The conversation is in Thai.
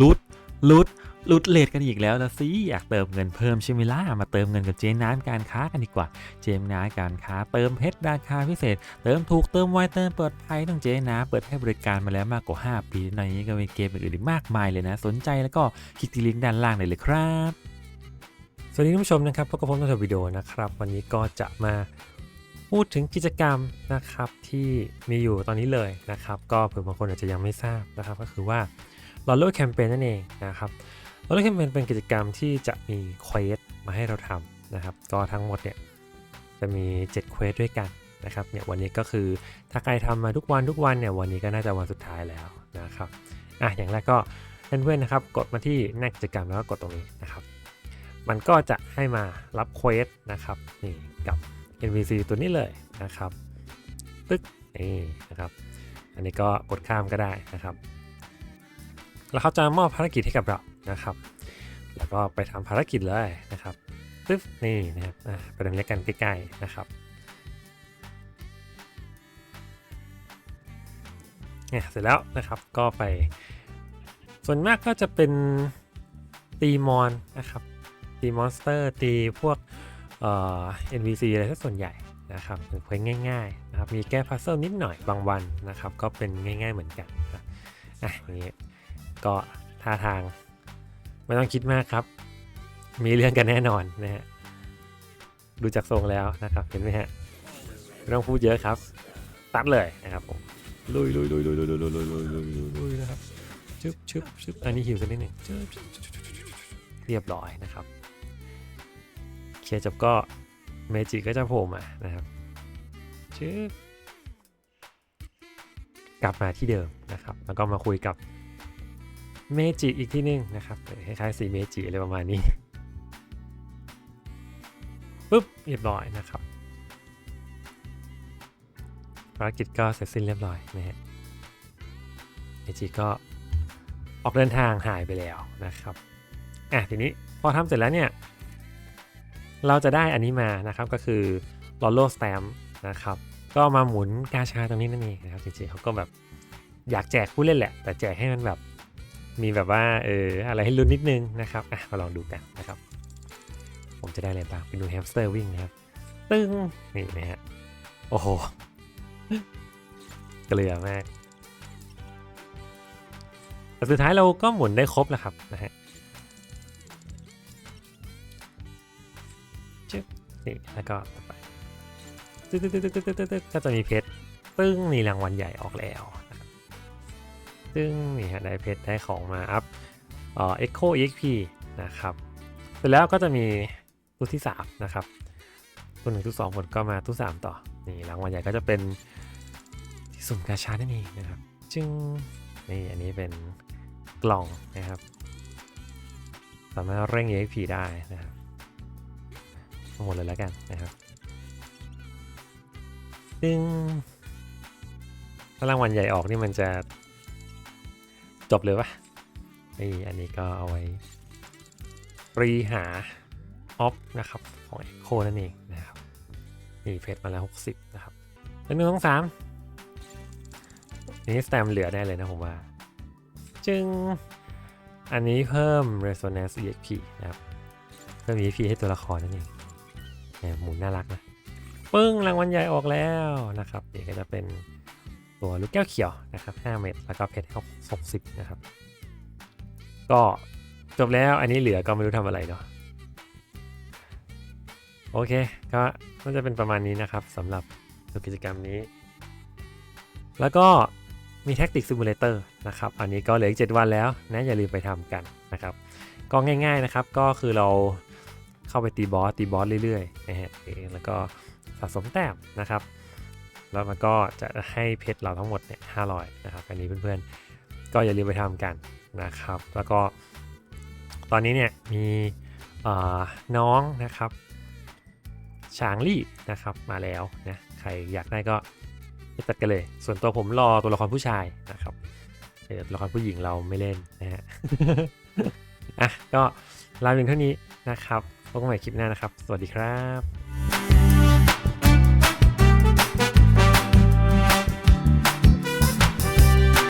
ลุดลุดลุดเลทกันอีกแล้วละสิอยากเติมเงินเพิ่มใช่ไหมล่ะมาเติมเงินกับเจน้ำการค้ากันดีกว่า เจมน้ำการค้าเติมเพชรราคาพิเศษ เติมถูกเติมไวเติมเปิดภัยต้องเจน้ำเปิดให้บริการมาแล้วมากกว่า 5 ปีในนี้ก็มีเกมอื่นๆอีกมากมายเลยนะ สนใจแล้วก็คลิกที่ลิงก์ด้านล่างได้เลยครับ สวัสดีท่านผู้ชมนะครับพบกับผมในวิดีโอนะครับ วันนี้ก็จะมาพูดถึงกิจกรรมนะครับที่มีอยู่ตอนนี้เลยนะครับ ก็เผื่อบางคนอาจจะยังไม่ทราบนะครับ ก็คือว่า l o l o Campaign นั่นเองนะครับ l o l o Campaign เป็นกิจกรรมที่จะมีเควสมาให้เราทำนะครับ ก็ทั้งหมดเนี่ยจะมี7เควสด้วยกันนะครับเนี่ยวันนี้ก็คือถ้าใครทำมาทุกวันทุกวันเนี่ยวันนี้ก็น่าจะวันสุดท้ายแล้วนะครับอะอย่างแรกก็เพื่อนๆนะครับ กดมาที่หน้ากิจกรรมแล้วก็กดตรงนี้นะครับ มันก็จะให้มารับเควสนะครับนี่กับ NPC ตัวนี้เลยนะครับ ปึ๊กนี่นะครับ อันนี้ก็กดข้ามก็ได้นะครับ แล้วเขาจะมอบภารกิจให้กับเรานะครับ แล้วก็ไปทำภารกิจเลยนะครับปึ๊บนี่นะครับอะไปตรงนี้กันใกล้ๆนะครับเนี่ยเสร็จแล้วนะครับก็ไป ส่วนมากก็จะเป็นตีมอนนะครับตีมอนสเตอร์ตีพวกเอ่อ NPC อะไรถ้าส่วนใหญ่นะครับเป็นเควสง่ายๆนะครับมีแก้พัซเซิลนิดหน่อยบางวันนะครับ ก็เป็นง่ายๆเหมือนกันนะอะอย่างนี้ ก็ท่าทาง ไม่ต้องคิดมากครับ มีเรื่องกันแน่นอนนะฮะดูจากทรงแล้วนะครับเห็นไหมฮะไม่ต้องพูดเยอะครับ ตัดเลยนะครับผมลุยลุยลุยลุยลุยลุยลุยลุยลุยลุยลุยลุยนะครับชึบชึบชึบอันนี้หิวสักนิดหนึ่งชึบชึบชึบชึบชึบเรียบร้อยนะครับเคลียร์จบก็เมจิก็จะโผล่มานะครับชื่อกลับมาที่เดิมนะครับ แล้วก็มาคุยกับ เมจิอีกที่นึงนะครับคล้ายๆสีเมจิอะไรประมาณนี้ปุ๊บเรียบร้อยนะครับภารกิจก็เสร็จสิ้นเรียบร้อยนะฮะเมจิก็ออกเดินทางหายไปแล้วนะครับอะทีนี้พอทำเสร็จแล้วเนี่ย เราจะได้อันนี้มานะครับก็คือ l o l o Stamp นะครับก็มาหมุนกาชาตรงนี้นั่นเองนะครับจริงๆเขาก็แบบอยากแจกผู้เล่นแหละ แต่แจกให้มันแบบ มีแบบว่าเอออะไรให้ลุ้นนิดนึงนะครับอะมาลองดูกันนะครับ ผมจะได้อะไรบ้างไปดูแฮมสเตอร์วิ่งนะครับ ตึ้งนี่นะฮะโอ้โหเกลือมากแต่สุดท้ายเราก็หมุนได้ครบแล้วครับนะฮะนี่แล้วก็ต่อไปตึ๊ดตึ๊ดตึ๊ดตึ๊ดตึ๊ดตึ๊ดก็จะมีเพชรตึ้งนี่รางวัลใหญ่ออกแล้ว ตึ้งนี่ฮะได้เพชรได้ของมาอัพเอ่อ Echo EXP นะครับเสร็จแล้วก็จะมีตู้ที่3นะครับตู้หนึ่งตู้สองผลก็มาตู้3ต่อนี่รางวัลใหญ่ก็จะเป็นที่สุ่มกาชานั่นเองนะครับจึงนี่อันนี้เป็นกล่องนะครับ สามารถเร่ง EXP ได้นะครับหมดเลยแล้วกันนะครับซึ่งถ้ารางวัลใหญ่ออกนี่มันจะ จบเลยปะนี่อันนี้ก็เอาไว้ปรีหาออฟนะครับของ Echo นั่นเองนะครับนี่เพชรมาแล้ว 60 นะครับเป็นหนึ่งสองสามนี่สแตมเหลือได้เลยนะผมว่า จึงอันนี้เพิ่ม Resonance EXP นะครับ เพิ่ม EXP ให้ตัวละครนั่นเองเนี่ยหมุนน่ารักนะ ปึ้งรางวัลใหญ่ออกแล้วนะครับนี่ก็จะเป็น ตัวลูกแก้วเขียวนะครับ5เม็ดแล้วก็เพชร60นะครับ ก็จบแล้วอันนี้เหลือก็ไม่รู้ทำอะไรเนาะโอเคก็น่าจะเป็นประมาณนี้นะครับสำหรับกิจกรรมนี้ แล้วก็มีแท็กติกซิมูเลเตอร์นะครับ อันนี้ก็เหลืออีก 7 วันแล้วนะอย่าลืมไปทำกันนะครับ ก็ง่ายๆนะครับก็คือเราเข้าไปตีบอสตีบอสเรื่อยๆนะฮะแล้วก็สะสมแต้มนะครับ แล้วมันก็จะให้เพชรเราทั้งหมดเนี่ยห้าร้อยนะครับ อันนี้เพื่อนๆ ก็อย่าลืมไปทำกันนะครับ แล้วก็ตอนนี้เนี่ยมีน้องนะครับฉางลี่นะครับมาแล้วนะใครอยากได้ก็ไปจัดกันเลย ส่วนตัวผมรอตัวละครผู้ชายนะครับเออตัวละครผู้หญิงเราไม่เล่นนะฮะอะก็ลาเพียงเท่านี้นะครับพบกันใหม่คลิปหน้านะครับ สวัสดีครับ